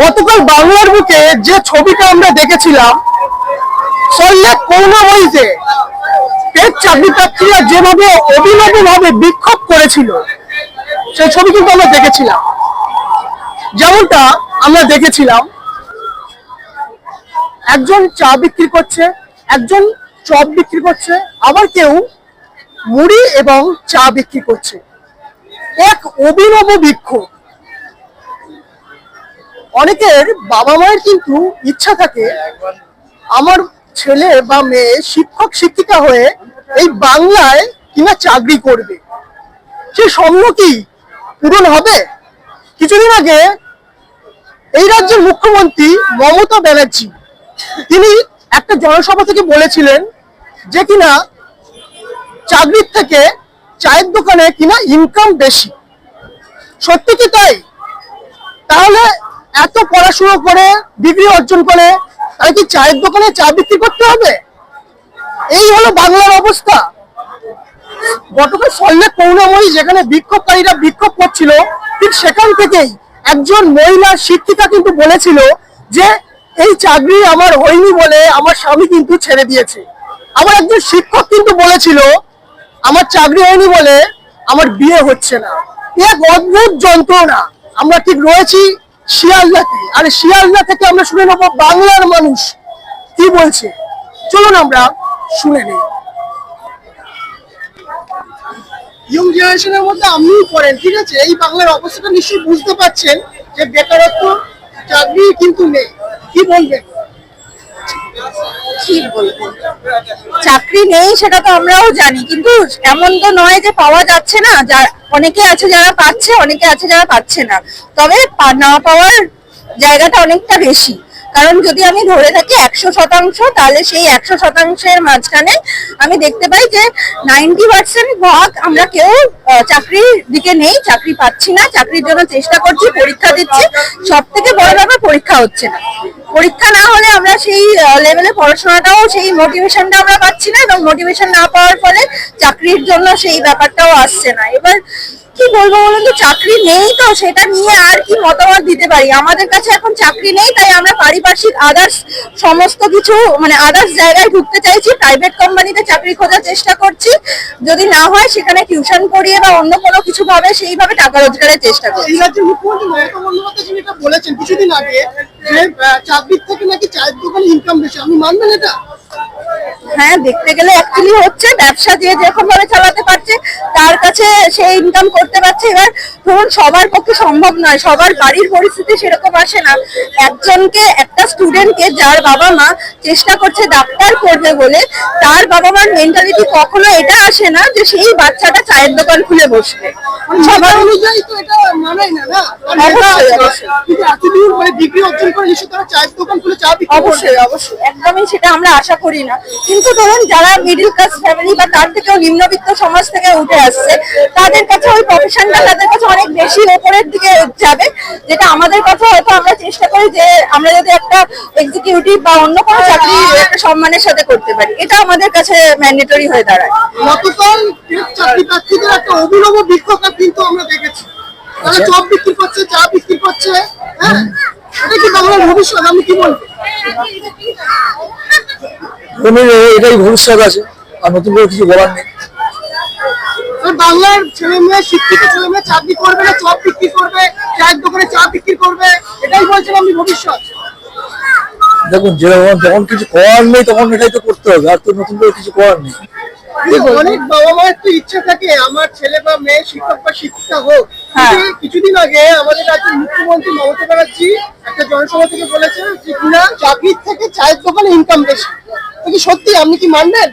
গতকাল বাংলার বুকে যে ছবিটা আমরা দেখেছিলাম সল্লেক করুণাময়ীতে পেট চাকরি প্রার্থীরা যেভাবে অভিনব ভাবে বিক্ষোভ করেছিল, সেই ছবি কিন্তু আমরা দেখেছিলাম। যেমনটা আমরা দেখেছিলাম, একজন চা বিক্রি করছে, একজন চপ বিক্রি করছে, আবার কেউ মুড়ি এবং চা বিক্রি করছে। এক অভিনব বিক্ষোভ। অনেকের বাবা মায়ের কিন্তু ইচ্ছা থাকে আমার ছেলে বা মেয়ে শিক্ষক শিক্ষিকা হয়ে এই বাংলায় কিনা চাকরি করবে। সে স্বপ্ন কি পূরণ হবে? কিছুদিন আগে এই রাজ্যের মুখ্যমন্ত্রী মমতা ব্যানার্জি, তিনি একটা জনসভা থেকে বলেছিলেন যে কিনা চাকরির থেকে চায়ের দোকানে কিনা ইনকাম বেশি। সত্যি কি তাই? তাহলে এত পড়াশোনা করে, ডিগ্রি অর্জন করে, তাহলে কি চায়ের দোকানে চা বিক্রি করতে হবে? এই হলো বাংলার অবস্থা। গতকাল সল্লেক করুণাময়ী যেখানে বিক্ষোভকারীরা বিক্ষোভ করছিল, ঠিক সেখান থেকেই একজন মহিলা শিক্ষিকা কিন্তু বলেছিল যে, এই চাকরি আমার হয়নি বলে আমার স্বামী কিন্তু ছেড়ে দিয়েছে। আমার একজন শিক্ষক কিন্তু বলেছিল, আমার চাকরি হয়নি বলে আমার বিয়ে হচ্ছে না। এক অদ্ভুত যন্ত্রণা। আমরা ঠিক রয়েছি আরে শিয়ালদা থেকে আমরা শুনে বাংলার মানুষ। কি বলছে? চলুন আমরা শুনে নেই। ইয়ং জেনারেশনের মধ্যে আপনিও পড়েন, ঠিক আছে? এই বাংলার অবস্থাটা নিশ্চয়ই বুঝতে পারছেন যে বেকারত্ব, চাকরি কিন্তু নেই। কি বলবেন? কি বলব চাকরি নেই, সেটা তো আমরাও জানি, কিন্তু এমন তো নয় যে পাওয়া যাচ্ছে না। যার অনেকে আছে যারা পাচ্ছে, অনেকে আছে যারা পাচ্ছে না। তবে না পাওয়ার জায়গাটা অনেকটা বেশি। কারণ যদি আমি ধরে থাকি একশো শতাংশ, তাহলে সেই একশো শতাংশের মাঝখানে আমি দেখতে পাই যে নাইনটি পার্সেন্ট ভাগ আমরা কেউ চাকরির দিকে নেই, চাকরি পাচ্ছি না, চাকরির জন্য চেষ্টা করছি, পরীক্ষা দিচ্ছি। সব থেকে বড় ব্যাপার, পরীক্ষা হচ্ছে না। পরীক্ষা না হলে আমরা সেই লেভেলে পড়াশোনাটাও, সেই মোটিভেশনটা আমরা পাচ্ছি না এবং মোটিভেশন না পাওয়ার ফলে চাকরির জন্য সেই ব্যাপারটাও আসছে না। এবার কি বলব বলুন তো, চাকরি নেই তো, সেটা নিয়ে আর কি মতামত দিতে পারি? আমাদের কাছে এখন চাকরি নেই, তাই আমরা পারিপার্শ্বিক আদার্স সমস্ত কিছু মানে আদার্স জায়গায় ঢুকতে চাইছি প্রাইভেট কোম্পানিতে চাকরি খোঁজার চেষ্টা করছি। যদি না হয়, সেখানে টিউশন পড়িয়ে বা অন্য কোনো কিছু ভাবে, সেইভাবে টাকা রোজগারের চেষ্টা করছি। বলেছেন, কিছুদিন আগে চাকরির থেকে নাকি চায়ের দোকানে ইনকাম বেশি। আপনি মানবেন এটা? হ্যাঁ দেখতে গেলে অ্যাকচুয়ালি হচ্ছে ব্যবসা যে যেরকম ভাবে চালাতে পারছে তার কাছে সে ইনকাম করতে পারছে। এবার ধরুন সবার পক্ষে সম্ভব নয় সবার বাড়ির পরিস্থিতি সেরকম আসে না। একজনকে একটা স্টুডেন্টকে যার বাবা মা চেষ্টা করছে ডাক্তার করবে বলে তার বাবা মার মেন্টালিটি কখনো এটা আসে না যে সেই বাচ্চাটা চায়ের দোকান খুলে বসবে। সবার অনুযায়ী তো এটা মানায় না না? অবশ্যই, কিন্তু মানে ডিগ্রি অর্জন করে নিশ্চয়ই তারা চায়ের দোকান খুলে চা অবশ্যই অবশ্যই। একদমই সেটা আমরা আশা করি না। কিন্তু ধরুন যারা মিডিল ক্লাস ফ্যামিলি বা তার থেকেও নিম্নবিত্ত সমাজ থেকে উঠে আসছে তাদের কাছে ওই প্রফেশনটা তাদের কাছে অনেক বেশি ওপরের দিকে যাবে যেটা আমাদের কাছে হয়তো আমরা চেষ্টা করি যে আমরা যদি একটা এক্সিকিউটিভ বা অন্য কোনো চাকরি একটা সম্মানের সাথে করতে পারি। এটা আমাদের কাছে ম্যান্ডেটরি হয়ে দাঁড়ায়। গতকাল চাকরি প্রার্থীদের একটা অভিনব বিক্ষোভ কিন্তু আমরা দেখেছি। তারা চপ বিক্রি করছে চা বিক্রি করছে হ্যাঁ? এটা কি বাংলার ভবিষ্যৎ? আমি কি বলব? ধর্মের এটাই ভবিষ্যৎ আছে আর নতুন করে কিছু বলার নেই। বাংলার ছেলে মেয়ে শিক্ষিত ছেলে মেয়ে চাকরি করবে না চপ বিক্রি করবে চায়ের দোকানে চা বিক্রি করবে এটাই বলছেন আমি ভবিষ্যৎ। দেখুন যেরকম যখন কিছু করার নেই তখন এটাই তো করতে হবে আর তো নতুন করে কিছু করার নেই। কিন্তু অনেক বাবা মায়ের তো ইচ্ছা থাকে আমার ছেলে বা মেয়ে শিক্ষক বা শিক্ষিকা হোক। হ্যাঁ। কিছুদিন আগে আমাদের রাজ্যের মুখ্যমন্ত্রী মমতা ব্যানার্জি একটা জনসভা থেকে বলেছেন যে কিনা চাকরির থেকে চায়ের দোকানে ইনকাম বেশি। কি সত্যি? আপনি কি মানবেন?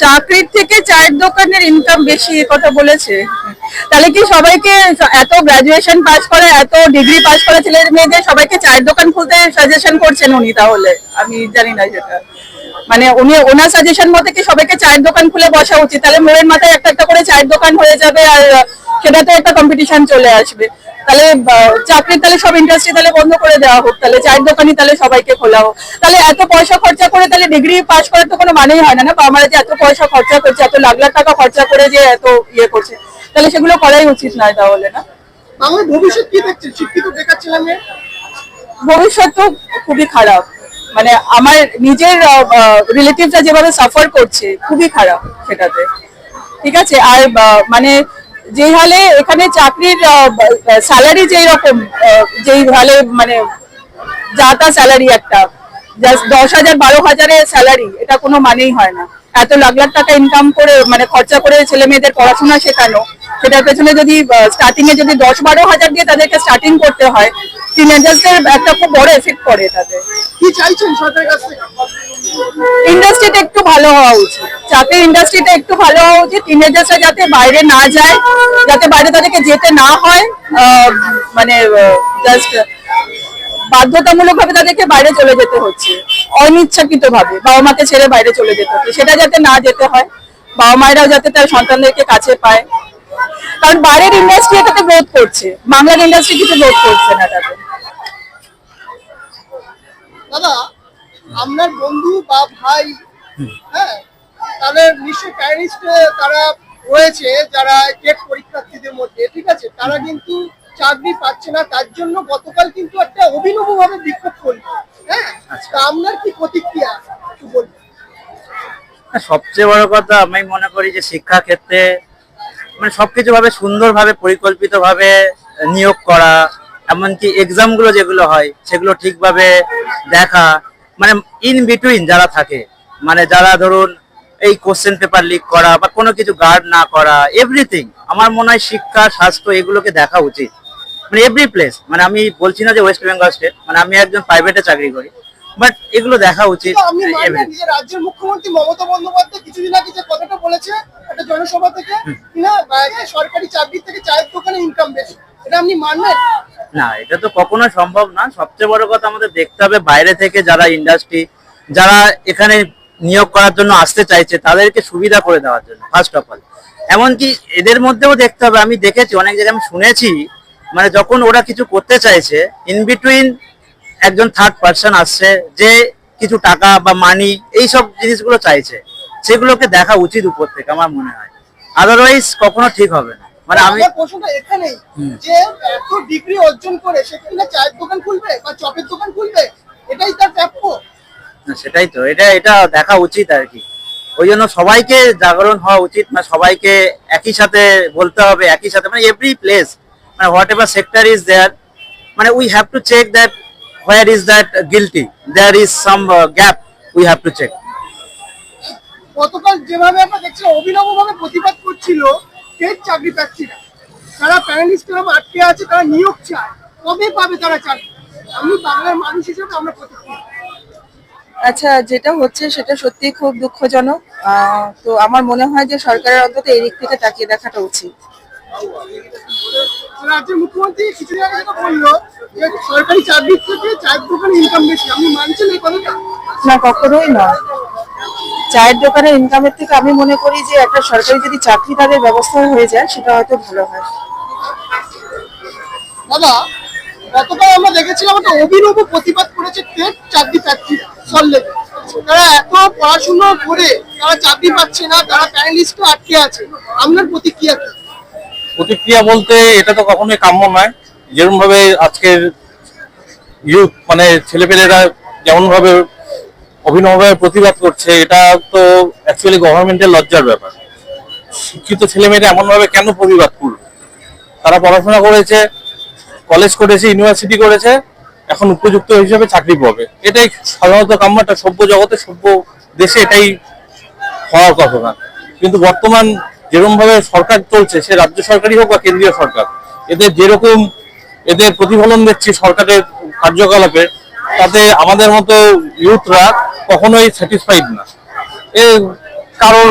চাকরির থেকে চায়ের দোকানের ইনকাম বেশি কথা বলেছে। তাহলে কি সবাইকে এত গ্রাজুয়েশন পাস করা, এত ডিগ্রি পাস করা ছেলে মেয়েদের সবাইকে চায়ের দোকান খুলতে সাজেশন করছেন উনি তাহলে? আমি জানি না সেটা। মানে উনি, ওনার সাজেশন মতে কি সবাইকে চায়ের দোকান খুলে বসা উচিত? তাহলে মোড়ের মাথায় একটা একটা করে চায়ের দোকান হয়ে যাবে আর, সেটাতে একটা কম্পিটিশন চলে আসবে। তাহলে আহ, চাকরির তাহলে সব ইন্ডাস্ট্রি তাহলে বন্ধ করে দেওয়া হোক তাহলে চায়ের দোকানই তাহলে সবাইকে খোলা হোক। তাহলে এত পয়সা খরচা করে তাহলে ডিগ্রি পাস করার তো কোনো মানেই হয় না না? বাবা মারা যে এত পয়সা খরচা করছে এত লাখ লাখ টাকা খরচা করে যে এত ইয়ে করছে তাহলে সেগুলো করাই উচিত নয় তাহলে না? বাংলার ভবিষ্যৎ কি দেখছেন? শিক্ষিত বেকার ছেলে ভবিষ্যৎ তো খুবই খারাপ। মানে আমার নিজের রিলেটিভরা যেভাবে সাফার করছে খুবই খারাপ সেটাতে। ঠিক আছে? আর মানে যে হালে এখানে চাকরির স্যালারি যেই রকম যেই হালে মানে যা তা স্যালারি একটা জাস্ট দশ হাজার বারো হাজারের স্যালারি এটা কোনো মানেই হয় না। এত লাখ লাখ টাকা ইনকাম করে মানে খরচা করে ছেলে মেয়েদের পড়াশোনা শেখানো সেটার পেছনে যদি স্টার্টিং এ যদি দশ বারো হাজার দিয়ে তাদেরকে স্টার্টিং করতে হয় টিনেজার্সদের একটা খুব বড় এফেক্ট পড়ে তাতে। কি চাইছেন সরকারের কাছ থেকে? ইন্ডাস্ট্রিটা একটু ভালো হওয়া উচিত। চাকরির ইন্ডাস্ট্রিটা একটু ভালো হওয়া উচিত টিনেজার্সরা যাতে বাইরে না যায় যাতে বাইরে তাদেরকে যেতে না হয় আহ, মানে জাস্ট বাধ্যতামূলক ভাবে তাদেরকে বাইরে চলে যেতে হচ্ছে অনিচ্ছাকৃত ভাবে বাবা মাকে ছেড়ে বাইরে চলে যেতে হচ্ছে সেটা যাতে না যেতে হয় বাবা মায়েরাও যাতে তার সন্তানদেরকে কাছে পায় কারণ বাইরের ইন্ডাস্ট্রি এটাতে গ্রোথ করছে বাংলার ইন্ডাস্ট্রি কিছু গ্রোথ করছে না তাতে। দাদা আপনার বন্ধু বা ভাই হ্যাঁ তাদের নিশ্চয়ই প্যারেন্টস তারা রয়েছে যারা টেট পরীক্ষার্থীদের মধ্যে ঠিক আছে? তারা কিন্তু চাকরি পাচ্ছে না তার জন্য গতকাল কিন্তু একটা অভিনব ভাবে বিক্ষোভ করল। হ্যাঁ? তা আপনার কি প্রতিক্রিয়া? একটু বলবেন সবচেয়ে বড় কথা আমি মনে করি যে শিক্ষা ক্ষেত্রে মানে সবকিছু ভাবে সুন্দরভাবে পরিকল্পিতভাবে নিয়োগ করা এমনকি এক্সামগুলো যেগুলো হয় সেগুলো ঠিকভাবে দেখা মানে ইন বিটুইন যারা থাকে মানে যারা ধরুন এই কোশ্চেন পেপার লিক করা বা কোনো কিছু গার্ড না করা এভরিথিং আমার মনে হয় শিক্ষা স্বাস্থ্য এগুলোকে দেখা উচিত। মানে এভরি প্লেস মানে আমি বলছি না যে ওয়েস্ট বেঙ্গল স্টেট মানে আমি একজন প্রাইভেটে চাকরি করি। বাট এগুলো দেখা উচিত। রাজ্যের মুখ্যমন্ত্রী মমতা বন্দ্যোপাধ্যায় কিছুদিন আগে যে কথাটা বলেছে একটা জনসভা থেকে যে সরকারি চাকরি থেকে চায়ের দোকানে ইনকাম বেশি। এটা আপনি মানবেন? না এটা তো কখনো সম্ভব না। সবচেয়ে বড় কথা আমাদের দেখতে হবে বাইরে থেকে যারা ইন্ডাস্ট্রি যারা এখানে নিয়োগ করার জন্য আসতে চাইছে তাদেরকে সুবিধা করে দেওয়ার জন্য ফার্স্ট অফ অল এমনকি এদের মধ্যেও দেখতে হবে আমি দেখেছি অনেক জায়গায় আমি শুনেছি মানে যখন ওরা কিছু করতে চাইছে ইন বিটুইন একজন থার্ড পার্সন আসছে যে কিছু টাকা বা মানি এইসব জিনিসগুলো চাইছে সেগুলোকে দেখা উচিত উপর থেকে আমার মনে হয়। আদারওয়াইজ কখনো ঠিক হবে না। মানে আমি প্রশ্নটা এখানেই যে এত ডিগ্রি অর্জন করে সে চায়ের দোকান খুলবে বা চপের দোকান খুলবে? এটাই তার প্রাপ্য। সেটাই তো। এটা এটা দেখা উচিত আর কি। ওই জন্য সবাইকে জাগরণ হওয়া উচিত। না সবাইকে একই সাথে বলতে হবে, একই সাথে। মানে এভরি প্লেস মানে whatever sector is there মানে we have to check that where is that guilty there is some gap we have to check গতকাল যেভাবে আমরা দেখছি অভিনব ভাবে প্রতিবাদ করছিল টেট চাকরি প্রার্থীরা। তারা প্যানেলিস্ট আটকে আছে, তারা নিয়োগ চায়। কবে পাবে তারা চাকরি? আমি বাংলার মানুষ হিসেবে আমরা প্রতিক্রিয়া। আচ্ছা যেটা হচ্ছে সেটা সত্যি খুব দুঃখজনক। তো আমার মনে হয় যে সরকারের অন্তত এই দিক থেকে তাকিয়ে দেখাটা উচিত। রাজ্যের মুখ্যমন্ত্রী কিছুদিন আগে যেটা বলল যে সরকারি চাকরির থেকে চায়ের দোকানে ইনকাম বেশি। আপনি মানছেন এই কথাটা? না কখনোই চায়ের দোকানের ইনকামের থেকে আমি মনে করি যে একটা সরকারি যদি চাকরি তাদের ব্যবস্থা হয়ে যায় সেটা হয়তো ভালো হয়। দাদা গতকাল আমরা দেখেছিলাম একটা অভিনব প্রতিবাদ করেছে টেট চাকরি প্রার্থীরা। সল্লেকে তারা এত পড়াশুনো করে তারা চাকরি পাচ্ছে না, তারা প্যানেলিস্টও আটকে আছে। আপনার প্রতিক্রিয়া কি? প্রতিক্রিয়া বলতে এটা তো কখনোই কাম্য নয়। যেরকম ভাবে আজকের ইউথ মানে ছেলেপেলেরা যেমন ভাবে অভিনবভাবে প্রতিবাদ করছে, এটা তো অ্যাকচুয়ালি গভর্নমেন্টের লজ্জার ব্যাপার। শিক্ষিত ছেলেমেয়েরা এমন ভাবে কেন প্রতিবাদ করবে? তারা পড়াশোনা করেছে কলেজ করেছে ইউনিভার্সিটি করেছে এখন উপযুক্ত হিসেবে চাকরি পাবে। এটাই সাধারণত কাম্য একটা সভ্য জগতে সভ্য দেশে এটাই হওয়ার কথা না। কিন্তু বর্তমান যেরকম ভাবে সরকার চলছে, সে রাজ্য সরকারই হোক বা কেন্দ্রীয় সরকার, এদের যেরকম এদের প্রতিফলন দেখছি সরকারের কার্যকলাপে, তাতে আমাদের মতো ইউথরা কখনোই স্যাটিসফাইড না। এ কারোর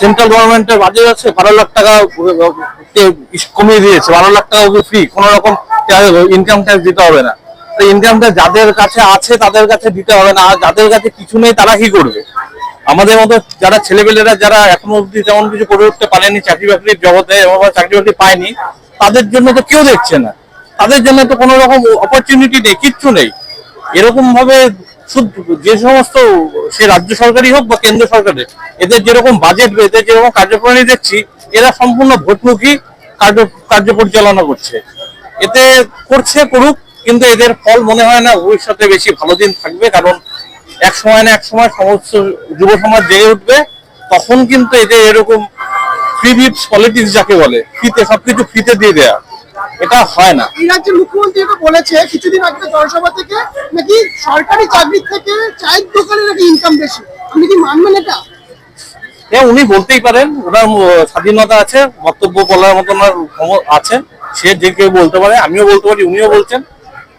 সেন্ট্রাল গভর্নমেন্টের বাজেট আছে, বারো লাখ টাকা কমিয়ে দিয়েছে, বারো লাখ টাকা ফ্রি কোনো রকম ইনকাম ট্যাক্স দিতে হবে না। ইনকাম ট্যাক্স যাদের কাছে আছে, তাদের কাছে দিতে হবে না। আর যাদের কাছে কিছু নেই, তারা কি করবে? আমাদের মতো যারা ছেলেপেলেরা, যারা এখনও অব্দি তেমন কিছু করে উঠতে পারেনি চাকরি বাকরির জগতে, এবং চাকরি বাকরি পায়নি, তাদের জন্য তো কেউ দেখছে না। তাদের জন্য তো কোনো রকম অপরচুনিটি নেই, কিচ্ছু নেই। এরকম ভাবে যে সমস্ত, সে রাজ্য সরকারই হোক বা কেন্দ্র সরকারের, এদের যেরকম বাজেট এদের যেরকম কার্যপ্রণালী দেখছি, এরা সম্পূর্ণ ভোটমুখী কার্য কার্য পরিচালনা করছে। এতে করছে, করুক কিন্তু এদের ফল মনে হয় না ভবিষ্যতে বেশি ভালো দিন থাকবে কারণ এক সময় না এক সময় সমস্ত যুব সমাজ জেগে উঠবে তখন কিন্তু এদের এরকম ফ্রি বিপস পলিটিক্স যাকে বলে ফ্রিতে সবকিছু ফ্রিতে দিয়ে দেয়া এটা হয় না। এই রাজ্যের মুখ্যমন্ত্রী এটা বলেছে কিছুদিন আগে জনসভা থেকে নাকি সরকারি চাকরির থেকে চায়ের দোকানে নাকি ইনকাম বেশি। আপনি কি মানবেন এটা? হ্যাঁ উনি বলতেই পারেন ওনার স্বাধীনতা আছে বক্তব্য বলার মতো ওনার আছে সে যে কেউ বলতে পারে আমিও বলতে পারি উনিও বলছেন।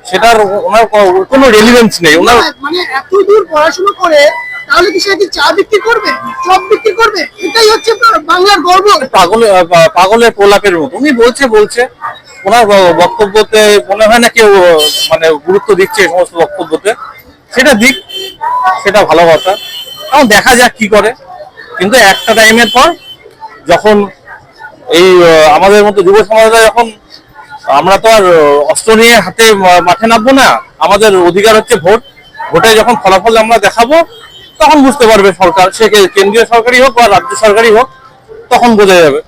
সেটার ওনার কোনো রেলিভেন্স নেই। ওনার মানে এত দূর পড়াশোনা করে তাহলে কি সে কি চা বিক্রি করবে? চপ বিক্রি করবে? এটাই হচ্ছে বাংলার গর্ব। পাগল পাগলের প্রলাপের মতো। উনি বলছে বলছে ওনার বক্তব্যতে মনে হয় না কেউ মানে গুরুত্ব দিচ্ছে এই সমস্ত বক্তব্যতে। সেটা দিক সেটা ভালো কথা। এখন দেখা যাক কি করে। কিন্তু একটা টাইমের পর যখন এই আমাদের মতো যুব সমাজরা যখন আমরা তো আর অস্ত্র নিয়ে হাতে মাঠে নামবো না। আমাদের অধিকার হচ্ছে ভোট। ভোটে যখন ফলাফল আমরা দেখাবো তখন বুঝতে পারবে সরকার সে কে- কেন্দ্রীয় সরকারই হোক বা রাজ্য সরকারই হোক তখন বোঝা যাবে।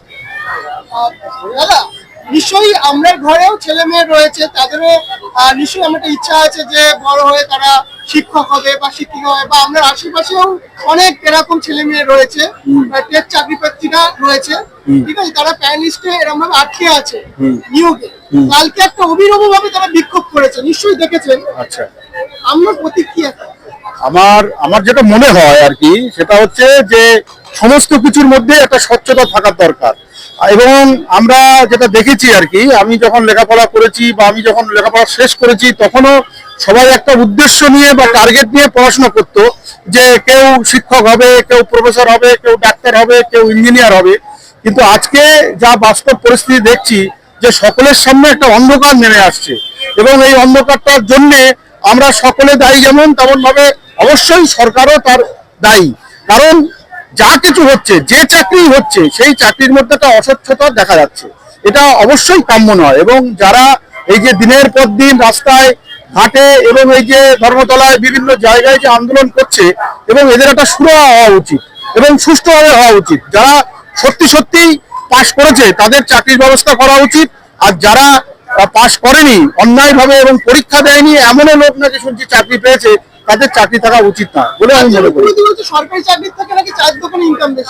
নিশ্চয়ই আমরা ঘরেও ছেলে মেয়ে রয়েছে তাদেরও নিশ্চয়ই আমার একটা ইচ্ছা আছে যে বড় হয়ে তারা শিক্ষক হবে বা শিক্ষিকা হবে বা আমরা আশেপাশেও অনেক এরকম ছেলে মেয়ে রয়েছে টেট চাকরি প্রার্থীরা রয়েছে। ঠিক আছে তারা প্যানেলিস্টে এরকম ভাবে আটকে আছে নিয়োগে। কালকে একটা অভিনব ভাবে তারা বিক্ষোভ করেছে নিশ্চয়ই দেখেছেন। আচ্ছা। আমরা প্রতিক্রিয়া আমার আমার যেটা মনে হয় আর কি সেটা হচ্ছে যে সমস্ত কিছুর মধ্যে একটা স্বচ্ছতা থাকার দরকার। এবং আমরা যেটা দেখেছি আর কি আমি যখন লেখাপড়া করেছি বা আমি যখন লেখাপড়া শেষ করেছি তখনও সবাই একটা উদ্দেশ্য নিয়ে বা টার্গেট নিয়ে পড়াশোনা করতো যে কেউ শিক্ষক হবে কেউ প্রফেসর হবে কেউ ডাক্তার হবে কেউ ইঞ্জিনিয়ার হবে। কিন্তু আজকে যা বাস্তব পরিস্থিতি দেখছি যে সকলের সামনে একটা অন্ধকার নেমে আসছে। এবং এই অন্ধকারটার জন্য আমরা সকলে দায়ী যেমন তেমন ভাবে অবশ্যই সরকারও তার দায়ী। কারণ যা কিছু হচ্ছে, যে চাকরি হচ্ছে, সেই চাকরির মধ্যে একটা অস্বচ্ছতা দেখা যাচ্ছে। এটা অবশ্যই কাম্য নয়। এবং যারা এই যে দিনের পর দিন রাস্তায় ঘাটে এবং এই যে ধর্মতলায় বিভিন্ন জায়গায় যে আন্দোলন করছে, এবং এদের একটা সুরা হওয়া উচিত এবং সুষ্ঠুভাবে হওয়া উচিত। যারা সত্যি সত্যিই পাশ করেছে তাদের চাকরির ব্যবস্থা করা উচিত। আর যারা পাশ করেনি অন্যায়ভাবে এবং পরীক্ষা দেয়নি এমনও লোক নাকি শুনছি চাকরি পেয়েছে তাদের চাকরি থাকা উচিত না বলে আমি মনে করি।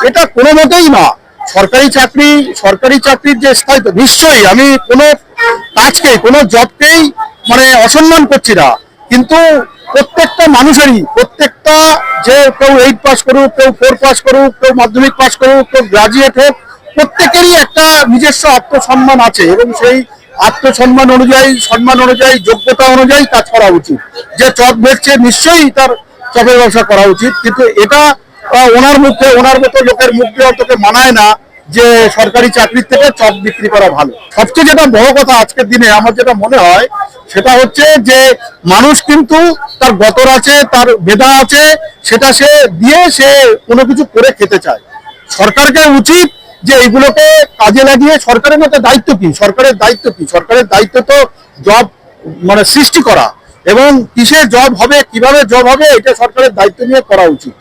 এটা কোনো মতেই না। সরকারি চাকরি সরকারি চাকরির যে স্থায়িত্ব নিশ্চয়ই আমি কোনো কাজকে কোনো জবকেই মানে অসম্মান করছি না। কিন্তু প্রত্যেকটা মানুষেরই প্রত্যেকটা যে কেউ এইট পাস করুক কেউ ফোর পাস করুক কেউ মাধ্যমিক পাস করুক কেউ গ্রাজুয়েট হোক প্রত্যেকেরই একটা নিজস্ব আত্মসম্মান আছে এবং সেই আত্মসম্মান অনুযায়ী, সম্মান অনুযায়ী, যোগ্যতা অনুযায়ী কাজ করা উচিত। যে চপ বেচছে নিশ্চয়ই তার চপের ব্যবসা করা উচিত। কিন্তু এটা ওনার মুখে, ওনার মতো লোকের মুখ দিয়ে মানায় না যে সরকারি চাকরির থেকে চপ বিক্রি করা ভালো। সবচেয়ে যেটা বড় কথা আজকের দিনে আমার যেটা মনে হয়, সেটা হচ্ছে যে মানুষ কিন্তু তার গতর আছে, তার বেদা আছে, সেটা সে দিয়ে সে কোনো কিছু করে খেতে চায়। সরকারকে উচিত যে এইগুলোকে কাজে লাগিয়ে সরকারের মতো দায়িত্ব কি? সরকারের দায়িত্ব কি? সরকারের দায়িত্ব তো জব মানে সৃষ্টি করা। এবং কিসের জব হবে, কীভাবে জব হবে, এটা সরকারের দায়িত্ব নিয়ে করা উচিত।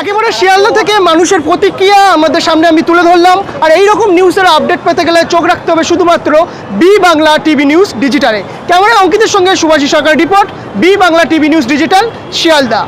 একেবারে শিয়ালদা থেকে মানুষের প্রতিক্রিয়া আমাদের সামনে আমি তুলে ধরলাম। আর এই রকম নিউজের আপডেট পেতে গেলে চোখ রাখতে হবে শুধুমাত্র বি বাংলা টিভি নিউজ ডিজিটালে ক্যামেরা অঙ্কিতের সঙ্গে Subhashi Sarkar report B Bangla TV news digital Sealdah.